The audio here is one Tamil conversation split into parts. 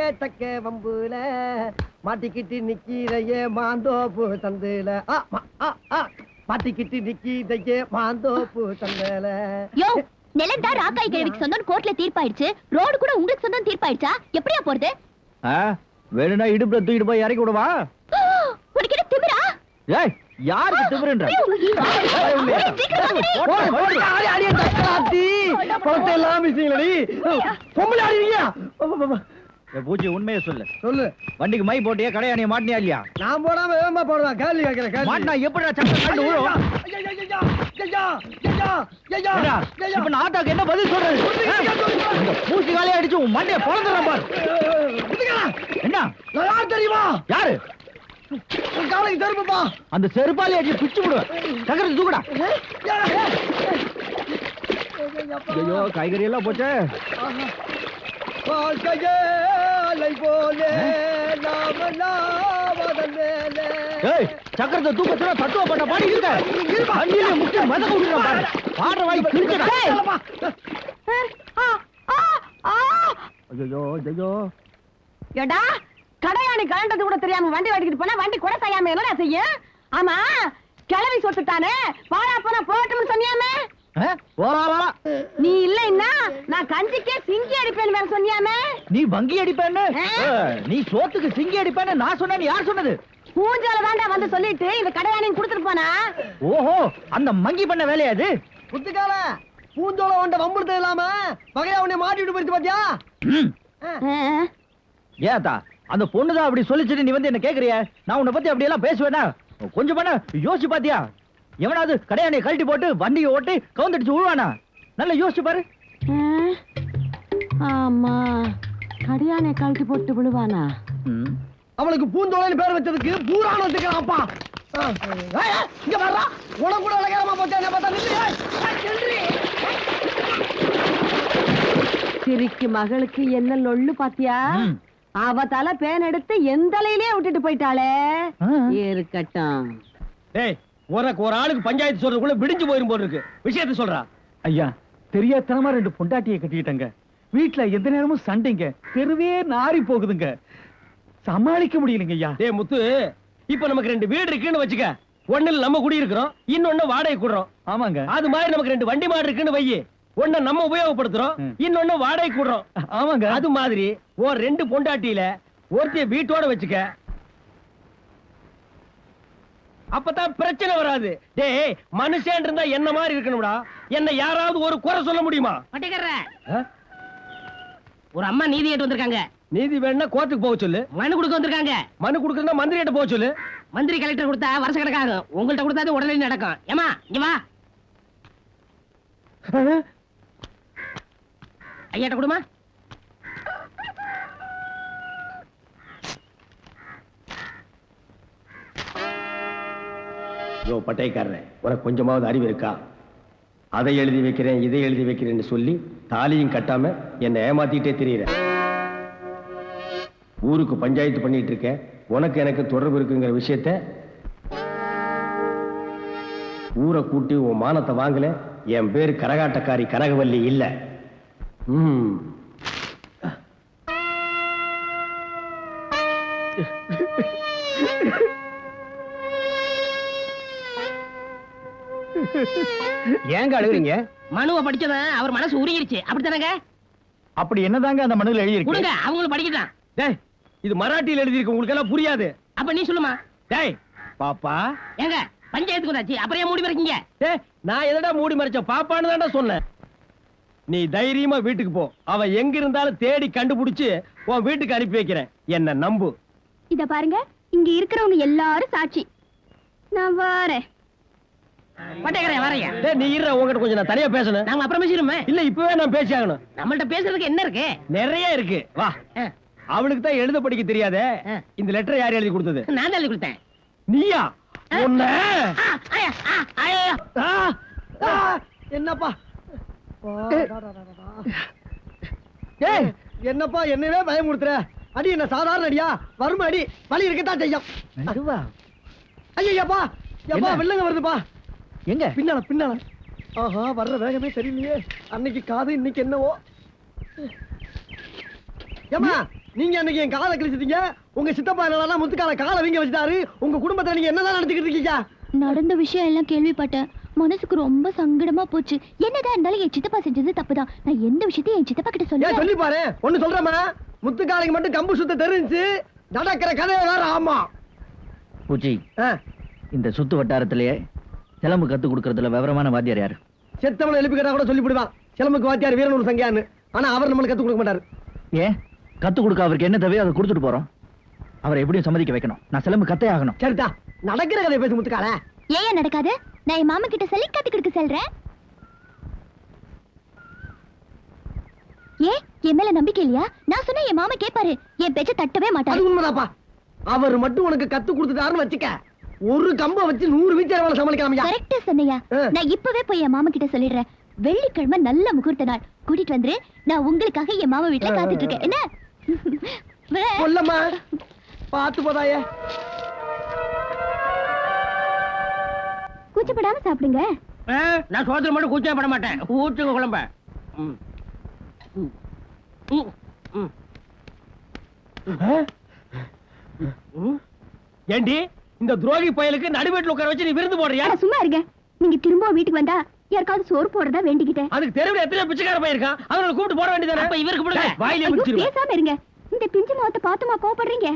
எக்கச்சக்க வம்புல மாட்டிக்கிட்டு நிக்கிறையே மாந்தோப்பு ஆ. மாட்டிக்கிட்டு நிக்கிறையே மாந்தோப்பு சந்துல யோ நிலம் தான் ராக்காய் கேள்விக்கு சொந்தம் கோர்ட்ல தீர்ப்பாயிடுச்சு. ரோடு கூட உங்களுக்கு சொந்தம் தீர்ப்பாயிடுச்சா? எப்படியா போறது? வேணும்னா இடுப்புல தூக்கிட்டு போய் இறக்கி விடவா. உனக்கு என்ன திமிரா? ஏய் யாருக்கு திமிருன்ற. பொம்பளை ஆடுவீங்க பூச்சி உண்மையை சொல்லு. சொல்லு. வண்டிக்கு மை போட்டியா கடையாணிய மாட்டினியா இல்லையா? நான் போடாம வேகமா போடுவேன் கேள்வி கேட்கிறேன் கேள்வி. மாட்டினா எப்படிடா சட்டம் கண்டு ஐயா. இப்ப நான் ஆட்டாக்கு என்ன பதில் சொல்றது? பூச்சி காலையை அடிச்சு உன் மண்டைய பொழந்துடுறேன் பாரு. என்ன? யார் தெரியுமா? யாரு? காலைக்கு தருப்பா அந்த செருப்பாலே அடிச்சு பிச்சு விடுவேன் சக்கரத்து தூக்குடா. ஐயோ காய்கறி எல்லாம் போச்சே வாழ்க்கையே அலை போலே நாம நாவதன் மேலே. ஏய் சக்கரத்தை தூக்கத்துல தத்துவ பண்ண பாடி இருக்க. தண்ணியில முக்கிய மதக்க விடுறேன் பாரு பாடுற வாய் கிழிச்சடா ஐயோ ஐயோ ஏடா கடையாணி கலண்டது கூட தெரியாம வண்டி ஓட்டிக்கிட்டு போனா வண்டி கூட செய்யாம என்னடா செய்யும்? ஆமா கிளவி சொத்துட்டானே வாழா போனா போட்டும்னு சொன்னியாமே? நீ இல்லைன்னா நான் கஞ்சிக்கே சிங்கி அடிப்பேன்னு வேற சொன்னியாமே? நீ வங்கி அடிப்பேன்னு? நீ சோத்துக்கு சிங்கி அடிப்பேன்னு நான் சொன்னேன் யார் சொன்னது? பூஞ்சால தாண்டா வந்து சொல்லிட்டு இந்த கடையாணி கொடுத்துட்டு போனா? ஓஹோ அந்த மங்கி பண்ண வேலையா அது புத்துக்கால பூந்தோள உண்ட வம்புடுத்த இல்லாம பகையா உன்னை மாட்டிட்டு போயிடுச்சு பாத்தியா? ஏத்தா அந்த பொண்ணுதான் அப்படி சொல்லிச்சுட்டு நீ வந்து என்ன கேக்குறிய? நான் உன்னை பத்தி அப்படி எல்லாம் பேசுவேனா? கொஞ்சம் பண்ண யோசிச்சு பாத்தியா? எவனாவது கடையாண்டைய கழட்டி போட்டு வண்டியை ஓட்டி கவுந்தடிச்சு விழுவானா நல்லா யோசிச்சு பாரு. ஆமா கடையானை கழட்டி போட்டு விழுவானா. அவளுக்கு பூந்தோளைன்னு பேர் வச்சதுக்கு பூரான ஏய், இங்க வர்றா உனக்கு கூட அழகாரமா போச்சு என்ன பார்த்தா. சிரிக்கு மகளுக்கு என்ன லொள்ளு பாத்தியா. அவ தலை பேன் எடுத்து எந்த விட்டுட்டு போயிட்டாளே. இருக்கட்டும் ஏய் உனக்கு ஒரு ஆளுக்கு பஞ்சாயத்து சொல்றதுக்குள்ள விடிஞ்சு போயிரும் போல இருக்கு. விஷயத்த சொல்றா. ஐயா தெரியாதனமா ரெண்டு பொண்டாட்டியை கட்டிக்கிட்டங்க வீட்டுல எந்த நேரமும் சண்டைங்க. தெருவே நாரி போகுதுங்க. சமாளிக்க முடியலங்க ஐயா. டேய் முத்து இப்ப நமக்கு ரெண்டு வீடு இருக்குன்னு வச்சுக்க. ஒண்ணுல நம்ம குடி இருக்கிறோம் இன்னொன்னு வாடகை கூடுறோம். ஆமாங்க. அது மாதிரி நமக்கு ரெண்டு வண்டி மாடு இருக்குன்னு வையி. ஒண்ண நம்ம உபயோகப்படுத்துறோம். இன்னொன்னு வாடகை கூடுறோம். ஆமாங்க. அது மாதிரி ஒரு ரெண்டு பொண்டாட்டியில ஒருத்தைய வீட்டோட வச்சுக்க அப்பதான் பிரச்சனை வராது. டேய் மனுஷன் இருந்தா என்ன மாதிரி இருக்கணும்டா? என்ன யாராவது ஒரு குறை சொல்ல முடியுமா? பட்டிக்கற ஒரு அம்மா நீதி கேட்டு வந்திருக்காங்க. நீதி வேணும்னா கோர்ட்டுக்கு போக சொல்லு. மனு கொடுக்க வந்திருக்காங்க. மனு கொடுக்கறதா மந்திரிகிட்ட போக சொல்லு. மந்திரி கலெக்டர் கொடுத்தா வருஷ கணக்காகும். உங்கள்ட்ட கொடுத்தா உடனே நடக்கும். ஏமா இங்க வா. ஐயாட்ட கொடுமா. யோ பட்டைக்காரன் உனக்கு கொஞ்சமாவது அறிவு இருக்கா? அதை எழுதி வைக்கிறேன் இதை எழுதி வைக்கிறேன்னு சொல்லி தாலியும் கட்டாம என்னை ஏமாத்திட்டே தெரியுற. ஊருக்கு பஞ்சாயத்து பண்ணிட்டு இருக்க உனக்கு எனக்கு தொடர்பு இருக்குங்கிற விஷயத்த ஊரை கூட்டி உன் மானத்தை வாங்கல. என் பேர் கரகாட்டக்காரி கனகவல்லி இல்ல. ம் ஏங்க அழுகுறீங்க? மனுவை படிச்சவன் அவர் மனசு உருகிருச்சு. அப்படித்தானங்க? அப்படி என்னதாங்க அந்த மனுவில் எழுதி கொடுங்க அவங்களும் படிக்கட்டான் டேய் இது மராட்டியில் எழுதியிருக்கு உங்களுக்கு எல்லாம் புரியாது. அப்ப நீ சொல்லுமா? டேய் பாப்பா. ஏங்க பஞ்சாயத்துக்கு வந்தாச்சு அப்புறம் ஏன் மூடி வரைக்கீங்க டேய் நான் எதடா மூடி மறைச்ச பாப்பான்னு தான்டா சொன்னேன். நீ தைரியமா வீட்டுக்கு போ. அவ எங்க இருந்தாலும் தேடி கண்டுபிடிச்சு உன் வீட்டுக்கு அனுப்பி வைக்கிறேன். என்ன நம்பு? இத பாருங்க இங்க இருக்கிறவங்க எல்லாரும் சாட்சி. நான் வாரேன். பட்டேக்கரையா வரையா. டேய் நீ உன்கிட்ட கொஞ்சம் நான் தனியா பேசணும். நாங்க அப்புறம் பேசிடுமே இல்ல இப்பவே நான் பேசி ஆகணும் நம்மள்ட்ட பேசுறதுக்கு என்ன இருக்கு? நிறைய இருக்கு. வா. அவளுக்கு தான் எழுத படிக்க தெரியாதே. இந்த லெட்டர் யார் எழுதி கொடுத்தது? நான் தான் எழுதி கொடுத்தேன். நீயா? உன்ன. என்னப்பா? ஏய் என்னப்பா என்னவே பயமுறுத்துற? அடி என்ன சாதாரண அடியா? வறுமை அடி. வலி இருக்கத்தான் செய்யும். மெதுவா. ஐயப்பா எப்பா? வில்லங்க வருதுப்பா. எங்க? பின்னால பின்னால. ஆஹா வர்ற வேகமே தெரியலையே அன்னைக்கு காது இன்னைக்கு என்னவோ? ஏமா நீங்க அன்னைக்கு என் காலை கிழிச்சிட்டீங்க. உங்க சித்தப்பா என்னடா முத்துக்கால காலை வீங்க வச்சுட்டாரு. உங்க குடும்பத்துல நீங்க என்னதான் நடந்துக்கிட்டு இருக்கீங்க? நடந்த விஷயம் எல்லாம் கேள்விப்பட்டேன். மனசுக்கு ரொம்ப சங்கடமா போச்சு. என்னதான் இருந்தாலும் என் சித்தப்பா செஞ்சது தப்புதான். நான் எந்த விஷயத்தையும் என் சித்தப்பா கிட்ட சொல்லுவேன் சொல்லி பாரு. ஒண்ணு சொல்றேம்மா. முத்துக்காலைக்கு மட்டும் கம்பு சுத்த தெரிஞ்சு நடக்கிற கதையை வேற ஆமா. பூச்சி ஆ, இந்த சுத்து வட்டாரத்திலேயே சிலம்பு கத்து கொடுக்கறதுல விவரமான வாத்தியார் யாரு? செத்தவனை எழுப்பி கேட்டா கூட சொல்லி விடுவான் சிலம்புக்கு வாத்தியார் வீரனூர் சங்கியான்னு. ஆனா அவர் நம்மளுக்கு கத்து கொடுக்க மாட்டாரு. ஏன் கத்து கொடுக்க அவருக்கு என்ன தேவையோ அதை கொடுத்துட்டு போறோம். அவரை எப்படியும் சம்மதிக்க வைக்கணும். நான் சிலம்பு கத்தே ஆகணும். சரிதா நடக்கிற கதையை பேசு முத்துக்கால ஏன் நடக்காது? நான் என் மாமா கிட்ட சொல்லி கத்து கொடுக்க சொல்றேன். ஏன் என் மேல நம்பிக்கை இல்லையா? நான் சொன்னா என் மாமா கேட்பாரு. என் பேச்ச தட்டவே அது மாட்டாரு உண்மைதாப்பா அவர் மட்டும் உனக்கு கத்து கொடுத்துட்டாருன்னு வச்சுக்க. ஒரு கம்ப வச்சு நூறு வீச்சர் வேலை சமாளிக்கலாமையா? கரெக்டா சொன்னையா. நான் இப்பவே போய் என் மாமா கிட்ட சொல்லிடுறேன். வெள்ளிக்கிழமை நல்ல முகூர்த்த நாள். கூட்டிட்டு வந்துரு. நான் உங்களுக்காக என் மாமா வீட்டுல காத்துட்டு இருக்கேன் என்ன? சொல்லம்மா. பாத்து போதாய. கூச்சப்படாம சாப்பிடுங்க. நான் சோதனை மட்டும் கூச்சம் பட மாட்டேன். ஊற்றுங்க குழம்ப. ஏண்டி? இந்த துரோகி பயலுக்கு நடுவேட்டில் உட்கார வச்சு நீ விருந்து போடுறியா? சும்மா இருங்க. நீங்க திரும்ப வீட்டுக்கு வந்தா யாருக்காவது சோறு போடுறதா வேண்டிக்கிட்டேன் அதுக்கு தெருவில் எத்தனை பிச்சைக்கார பையிருக்கான். அவங்களை கூப்பிட்டு போட வேண்டியதானே அப்ப இவருக்கு போடுங்க. வாயிலே பேசாம இருங்க. இந்த பிஞ்சு முகத்தை பார்த்துமா கோவப்படுறீங்க?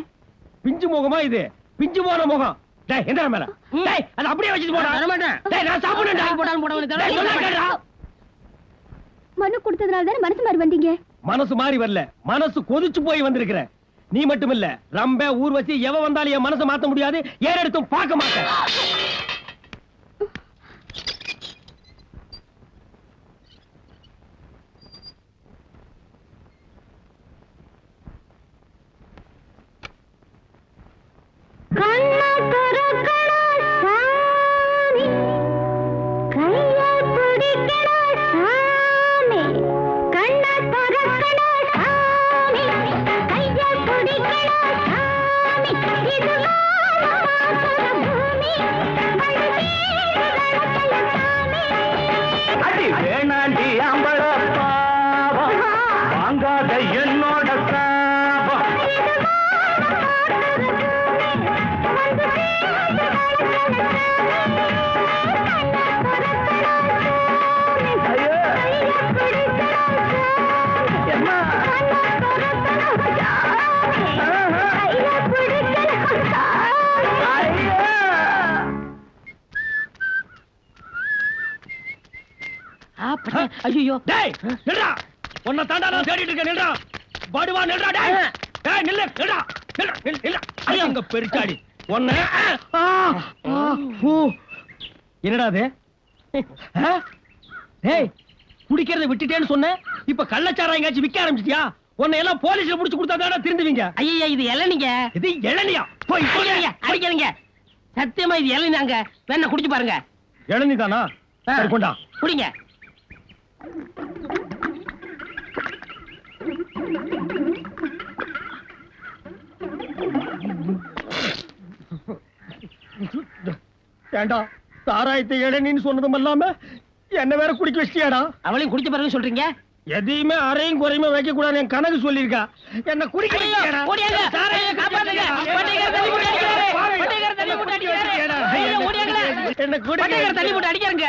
பிஞ்சு முகமா இது? பிஞ்சு போன முகம். டேய் எந்த மேல. டேய் அதை அப்படியே வச்சுட்டு போடா. தர மாட்டேன். டேய் நான் சாப்பிடுறேன்டா. டேய், போடாலும் போடாமலும் தர டேய். மனு கொடுத்ததுனால தானே மனசு மாறி வந்தீங்க? மனசு மாறி வரல. மனசு கொதிச்சு போய் வந்திருக்கிற. நீ மட்டும் இல்ல ரம்ப ஊர்வசி எவ வந்தாலும் என் மனசை மாத்த முடியாது ஏறெடுத்தும் பார்க்க மாட்டேன். ஐயோ டேய் நில்றா. உன்னை தாண்டா நான் தேடிட்டு இருக்கேன் நில்றா. படுவா நில்றா டேய். டேய் நில்லு நில்றா நில்றா நில்றா ஐயோ அங்க பெருச்சாடி. உன்னை. என்னடா அது? டேய் குடிக்கிறத விட்டுட்டேன்னு சொன்னேன் இப்ப கள்ளச்சாரா எங்கேயாச்சும் விக்க ஆரம்பிச்சிட்டியா? உன்னை எல்லாம் போலீஸ்ல புடிச்சு கொடுத்தா திருந்துவீங்க? ஐயா இது இளநீங்க. இது இளநியா? போய் அடிக்காதீங்க சத்தியமா இது இளநீங்க வேணா குடிச்சு பாருங்க. இளநீ தானா கொண்டா. குடிங்க. ஏண்டா சாராயத்தை இளநின்னு சொன்னதும் இல்லாம என்ன வேற குடிக்க வச்சியாடா அவளையும் குடிச்ச பிறகு சொல்றீங்க? எதையுமே அறையும் குறையுமே வைக்க கூடாது என் கணக்கு சொல்லிருக்கா என்ன குடிக்க என்ன குடிக்க தள்ளி போட்டு அடிக்கிறேங்க.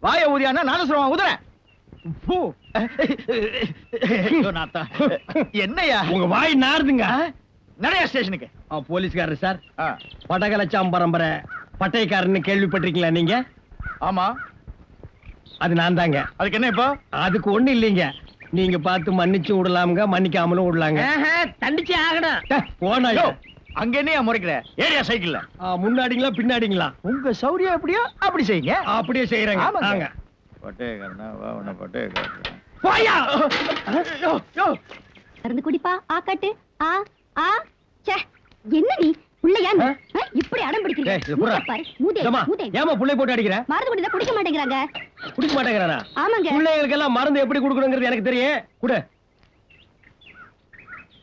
வாய ஊதியானா நானும் சொல்லுவான் நாத்தா. என்னய்யா உங்க வாய் நாறுதுங்க. நிறைய ஸ்டேஷனுக்கு. ஆ, போலீஸ்காரர் சார். ஆ, பட்டகலச்சாம் பரம்பரை பட்டைக்காரன்னு கேள்விப்பட்டிருக்கீங்களா நீங்க? ஆமா. அது நான் தாங்க. அதுக்கு என்ன இப்போ? அதுக்கு ஒண்ணு இல்லைங்க. நீங்க பார்த்து மன்னிச்சு விடலாமுங்க மன்னிக்காமலும் விடலாங்க. தண்டிச்சே ஆகணும். போனா அங்க முறைக்கிற? ஏரியா சைக்கிள்ல? முன்னாடிங்களா பின்னாடிங்களா? உங்க சௌரியம் எப்படியோ அப்படி செய்யுங்க. அப்படியே செய்யறேங்க ஆமாங்க. பட்டேக்காரனா வா உன்னை பட்டேக்காரன் போயா ஆ ஆ ச்சே. என்ன நீ? உள்ளயா ஆ? இப்படி அடம் பிடிக்கிறீங்க. புள்ளை போட்டு அடிக்கிற? மருந்து குடிக்க மாட்டேங்கிறாங்க. குடிக்க மாட்டேங்கிறானா? ஆமாங்க. பிள்ளைகளுக்கு எல்லாம் மருந்து எப்படி கொடுக்கணுங்கிறது எனக்கு தெரியும். குடு.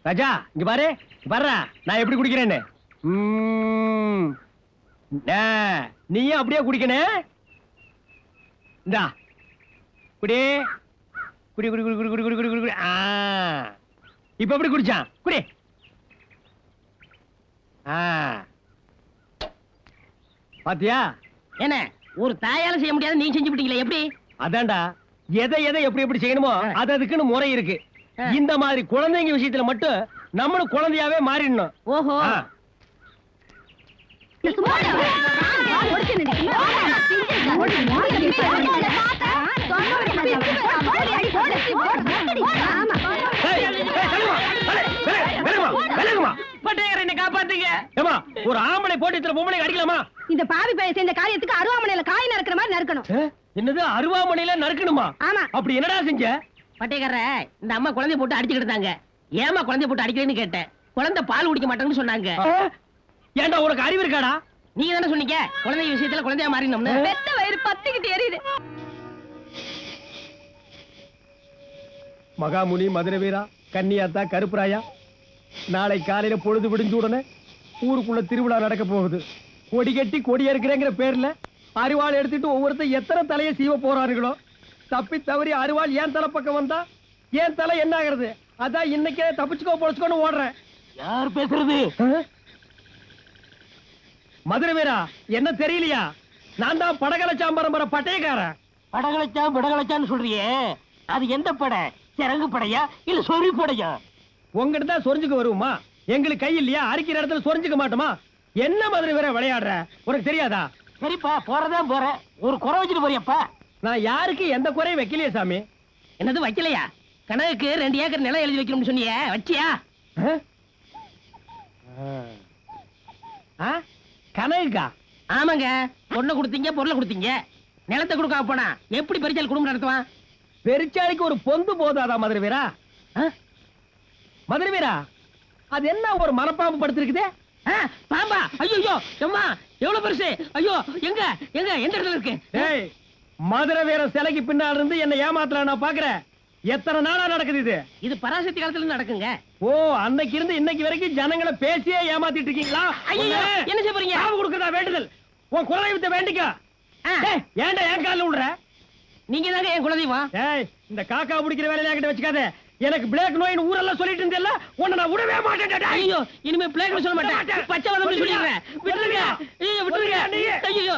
ராஜா இங்க பாரு. பாருடா நான் எப்படி குடிக்கிறேன்னு? நீயும் அப்படியே குடிக்கணும் இந்தா. குடி. குடி குடி குடி குடி குடி குடி குடி குடி குடி. ஆ. இப்ப எப்படி குடிச்சான்? குடி. ஆ. பாத்தியா? என்ன? ஒரு தாயால செய்ய முடியாது நீ செஞ்சு விட்டீங்களே எப்படி? அதான்டா. எதை எதை எப்படி எப்படி செய்யணுமோ அது அதுக்குன்னு முறை இருக்கு. இந்த மாதிரி குழந்தைங்க விஷயத்துல மட்டும் நம்மளும் குழந்தையாவே மாறிடணும். ஓஹோ. ஒரு ஆம்பளை போட்டு பொம்பளை அடிக்கலாமா? இந்த பாவி பையன் செஞ்ச காரியத்துக்கு அருவாமனையில காய் நறுக்கிற மாதிரி நறுக்கணும். என்னது அருவாமனையில நறுக்கணுமா? ஆமா. அப்படி என்னடா செஞ்ச? பட்டைக்கார இந்த அம்மா குழந்தைய போட்டு அடிச்சுக்கிட்டு ஏமா குழந்தைய போட்டு அடிக்கிறேன்னு கேட்டேன் குழந்தை பால் குடிக்க மாட்டாங்கன்னு சொன்னாங்க. ஆ? ஏன்டா உனக்கு அறிவு இருக்காடா? நீங்க தானே சொன்னீங்க? குழந்தை விஷயத்துல குழந்தையா மாறினோம்னு பெத்த வயிறு பத்திக்கிட்டு எரியுது. மகாமுனி மதுரை வீரா கன்னியாத்தா கருப்புராயா நாளை காலையில பொழுது விடிஞ்ச உடனே ஊருக்குள்ள திருவிழா நடக்க போகுது. கொடி கட்டி கொடி இருக்கிறேங்கிற பேர்ல அரிவாள் எடுத்துட்டு ஒவ்வொருத்தர் எத்தனை தலையை சீவ போறாருங்களோ தப்பி தவறி அரிவாள் ஏன் தலை பக்கம் வந்தா? ஏன் தலை என்ன ஆகுறது? அதான் இன்னைக்கே தப்பிச்சுக்கோ பொழைச்சுக்கோன்னு ஓடுறேன். யார் பேசுறது? மதுரை வீரா என்ன தெரியலையா? நான் தான் படகல சாம்பரம்பர பட்டயக்காரன். படகளைச்சா படகளைச்சான்னு சொல்றியே. அது எந்த படை? சிறங்கு படையா இல்ல சொறி படையா? உங்ககிட்ட தான் சொரிஞ்சுக்க வருவோமா? எங்களுக்கு கை இல்லையா? அரிக்கிற இடத்துல சொரிஞ்சுக்க மாட்டோமா? என்ன மதுரை வீரா விளையாடுற? உனக்கு தெரியாதா? சரிப்பா போறதா போற ஒரு குறை வச்சுட்டு போறியப்பா. நான் யாருக்கு எந்த குறையும் வைக்கலையே சாமி. என்னது வைக்கலையா? கனவுக்கு ரெண்டு ஏக்கர் நிலம் எழுதி வைக்கணும்னு சொன்னியே வச்சியா? கனகுக்கா? ஆமாங்க. பொண்ணை கொடுத்தீங்க பொருளை கொடுத்தீங்க. நிலத்தை கொடுக்காம போனா எப்படி பரிச்சல் குடும்பம் நடத்துவான்? பெருச்சாளிக்கு ஒரு பொந்து போதாதா மதுரை வீரா? மதுரை வீரா அது என்ன ஒரு மனப்பாம்பு படுத்திருக்குதே? ஆ, பாம்பா. ஐயோ ஐயோ அம்மா எவ்வளவு பெருசு? ஐயோ எங்க எங்க எந்த இடத்துல இருக்கு? ஏய் மதுரை வீர சிலைக்கு பின்னால இருந்து என்ன ஏமாத்தல நான் பாக்குறேன். எத்தனை நாளா நடக்குது இது? இது பராசக்தி காலத்துல நடக்குங்க. ஓ அன்னைக்கு இருந்து இன்னைக்கு வரைக்கும் ஜனங்களை பேசியே ஏமாத்திட்டு இருக்கீங்களா? ஐயோ என்ன செய்ய போறீங்க? சாவு கொடுக்கறதா வேண்டுதல். உன் குலதெய்வத்தை வேண்டிக்க. ஏன்டா என் காலில் விடுற நீங்க தாங்க என் குலதெய்வம் ஏய் இந்த காக்கா பிடிக்கிற வேலையில என்கிட்ட வச்சுக்காத. எனக்கு பிளேக் நோயின் ஊரெல்லாம் சொல்லிட்டு இருந்தேல்ல உன்னை நான் விடவே மாட்டேன் ஐயோ இனிமே பிளேக்னு சொல்ல மாட்டேன். பச்சை வதம் சொல்லிடுறேன். விட்டுருங்க. ஐயோ விட்டுருங்க. ஐயோ